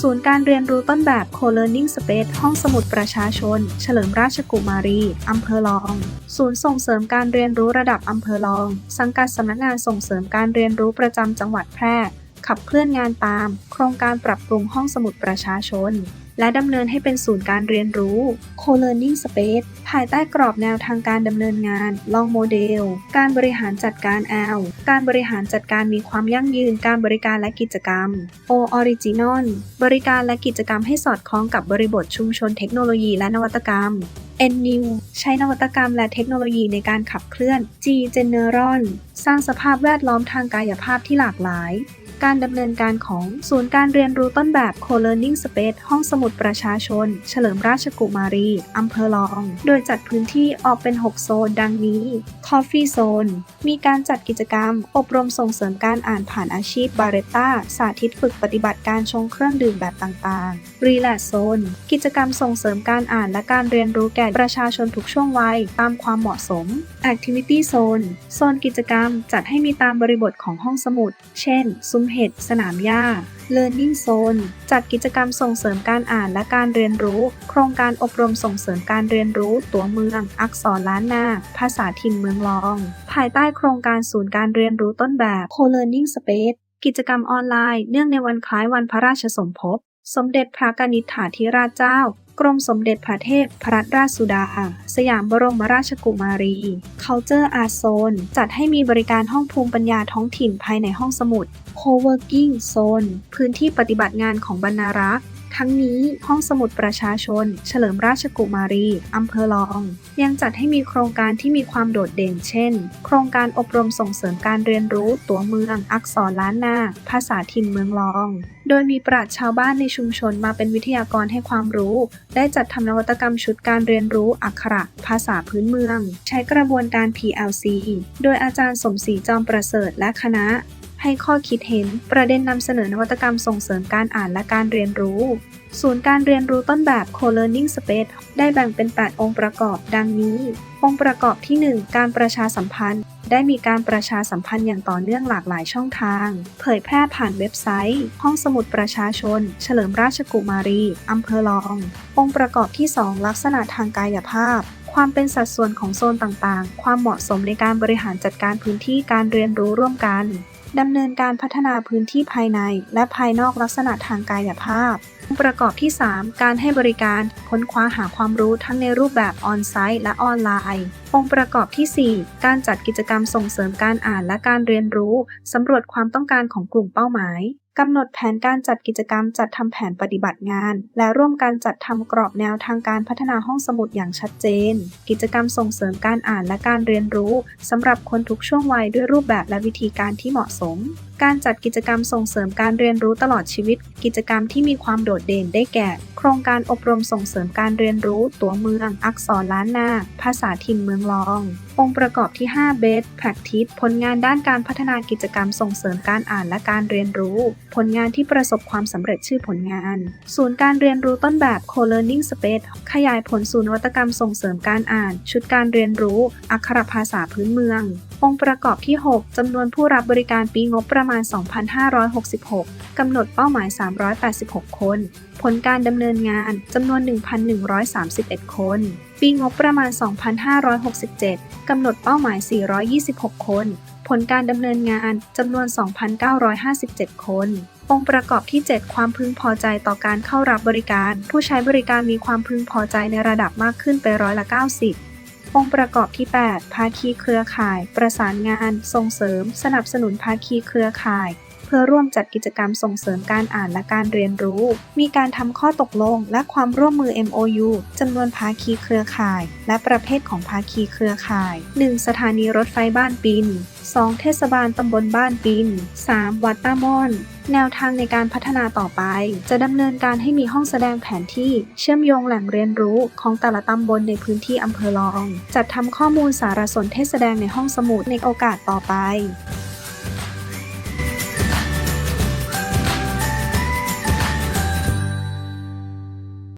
ศูนย์การเรียนรู้ต้นแบบ Co-Learning Space ห้องสมุดประชาชน เฉลิมราชกุมารี อำเภอลอง ศูนย์ส่งเสริมการเรียนรู้ระดับอำเภอลอง สังกัดสำนักงานส่งเสริมการเรียนรู้ประจำจังหวัดแพร่ ขับเคลื่อนงานตาม โครงการปรับปรุงห้องสมุดประชาชน และดำเนินให้เป็นศูนย์การเรียนรู้ Co-Learning Space ภายใต้กรอบแนวทางการดำเนินงาน ลองโมเดล การบริหารจัดการ L การบริหารจัดการมีความยั่งยืนการบริการและกิจกรรม O Original บริการและกิจกรรมให้สอดคล้องกับบริบทชุมชนเทคโนโลยีและนวัตกรรม N New ใช้นวัตกรรมและเทคโนโลยีในการขับเคลื่อน G General สร้างสภาพแวดล้อมทางกายภาพที่หลากหลาย การดำเนินการของศูนย์การเรียนรู้ต้นแบบ Co-Learning Space ห้องสมุดประชาชน เฉลิมราชกุมารีอำเภอลอง โดยจัดพื้นที่ออกเป็น 6 โซนดังนี้ Coffee Zone มีการจัดกิจกรรม อบรมส่งเสริมการอ่านผ่านอาชีพบาเรต้าสาธิตฝึกปฏิบัติการชงเครื่องดื่มแบบต่างๆ Relax Zone กิจกรรมส่งเสริมการอ่านและการเรียนรู้แก่ประชาชนทุกช่วงวัยตามความเหมาะสม Activity Zone โซนกิจกรรมจัดให้มีตามบริบทของห้องสมุด เช่นซุ้มเห็ดสนามหญ้า Learning Zone จัดกิจกรรมส่งเสริมการอ่านและการเรียนรู้ โครงการอบรมส่งเสริมการเรียนรู้ ตัวเมือง อักษรล้านนา ภาษาถิ่นเมืองรอง ภายใต้โครงการศูนย์การเรียนรู้ต้นแบบ Co-Learning Space กิจกรรมออนไลน์ เนื่องในวันคล้ายวันพระราชสมภพ สมเด็จพระกนิษฐาธิราชเจ้า กรมสมเด็จพระเทพพระราชสุดา สยามบรมราชกุมารี Culture Art Zone จัดให้มีบริการห้องภูมิปัญญาท้องถิ่นภายในห้องสมุด Co-working Zone พื้นที่ปฏิบัติงานของบรรณารักษ์ ทั้งนี้ห้องสมุดประชาชน เฉลิมราชกุมารีอำเภอลอง ยังจัดให้มีโครงการที่มีความโดดเด่นเช่น โครงการอบรมส่งเสริมการเรียนรู้ตัวเมืองอักษรล้านนา ภาษาถิ่นเมืองลอง โดยมีปราชญ์ชาวบ้านในชุมชนมาเป็นวิทยากรให้ความรู้ ได้จัดทำนวัตกรรมชุดการเรียนรู้อักขระ ภาษาพื้นเมือง ใช้กระบวนการ PLC โดยอาจารย์สมศรีจอมประเสริฐและคณะ ให้ข้อคิดเห็นประเด็นนำเสนอนวัตกรรมส่งเสริมการอ่านและการเรียนรู้ ศูนย์การเรียนรู้ต้นแบบ Co-Learning Space ได้แบ่งเป็น 8 องค์ประกอบ ดังนี้ องค์ประกอบที่ 1 การประชาสัมพันธ์ ได้มีการประชาสัมพันธ์อย่างต่อเนื่องหลากหลายช่องทาง เผยแพร่ผ่านเว็บไซต์ ห้องสมุดประชาชน เฉลิมราชกุมารีอำเภอลอง องค์ประกอบที่ 2 ลักษณะทางกายภาพความเป็นสัดส่วนของโซนต่างๆ ความเหมาะสมในการบริหารจัดการพื้นที่การเรียนรู้ร่วมกัน ดำเนินการพัฒนาพื้นที่ภายใน และภายนอกลักษณะทางกายภาพ องค์ประกอบที่ 3 การให้บริการค้นคว้าหาความรู้ทั้งในรูปแบบออนไซต์และออนไลน์ องค์ประกอบทีสี่ 4 การจัดกิจกรรมส่งเสริมการอ่านและการเรียนรู้ สำรวจความต้องการของกลุ่มเป้าหมายกำหนดแผนการจัดกิจกรรมจัดทำแผนปฏิบัติงาน และร่วมกันจัดทำกรอบแนวทางการพัฒนาห้องสมุดอย่างชัดเจน กิจกรรมส่งเสริมการอ่านและการเรียนรู้สำหรับคนทุกช่วงวัยด้วยรูปแบบและวิธีการที่เหมาะสม การจัดกิจกรรมส่งเสริมการเรียนรู้ตลอดชีวิต กิจกรรมที่มีความโดดเด่นได้แก่ โครงการอบรมส่งเสริมการเรียนรู้ ตัวเมือง อักษรล้านนา ภาษาถิ่นเมืองรอง องค์ประกอบที่ 5 Best Practice ผลงานด้านการพัฒนากิจกรรมส่งเสริมการอ่านและการเรียนรู้ ผลงานที่ประสบความสำเร็จชื่อผลงาน ศูนย์การเรียนรู้ต้นแบบ Co-Learning Space ขยายผลสู่นวัตกรรมส่งเสริมการอ่าน ชุดการเรียนรู้ อักขรภาษาพื้นเมือง องค์ประกอบที่ 6จำนวนผู้รับบริการปีงบประมาณ 2,566กำหนดเป้าหมาย 386 คน ผลการดำเนินงานจำนวน 1,131 คน ปีงบประมาณ 2,567 กำหนดเป้าหมาย 426 คน ผลการดำเนินงานจำนวน 2,957 คน องค์ประกอบที่ 7 ความพึงพอใจต่อการเข้ารับบริการ ผู้ใช้บริการมีความพึงพอใจในระดับมากขึ้นไปร้อยละ 90 องค์ประกอบที่ 8 ภาคีเครือข่าย ประสานงาน ส่งเสริม สนับสนุนภาคีเครือข่าย เพื่อร่วมจัดกิจกรรมส่งเสริมการอ่านและการเรียนรู้ มีการทำข้อตกลงและความร่วมมือ MOU จำนวนภาคีเครือข่าย และประเภทของภาคีเครือข่าย 1. สถานีรถไฟบ้านปิน 2. เทศบาลตำบลบ้านปิน 3. วัดตามอน แนวทางในการพัฒนาต่อไป จะดำเนินการให้มีห้องแสดงแผนที่ เชื่อมโยงแหล่งเรียนรู้ของแต่ละตำบลในพื้นที่อำเภอลอง จัดทำข้อมูลสารสนเทศแสดงในห้องสมุดในโอกาสต่อไป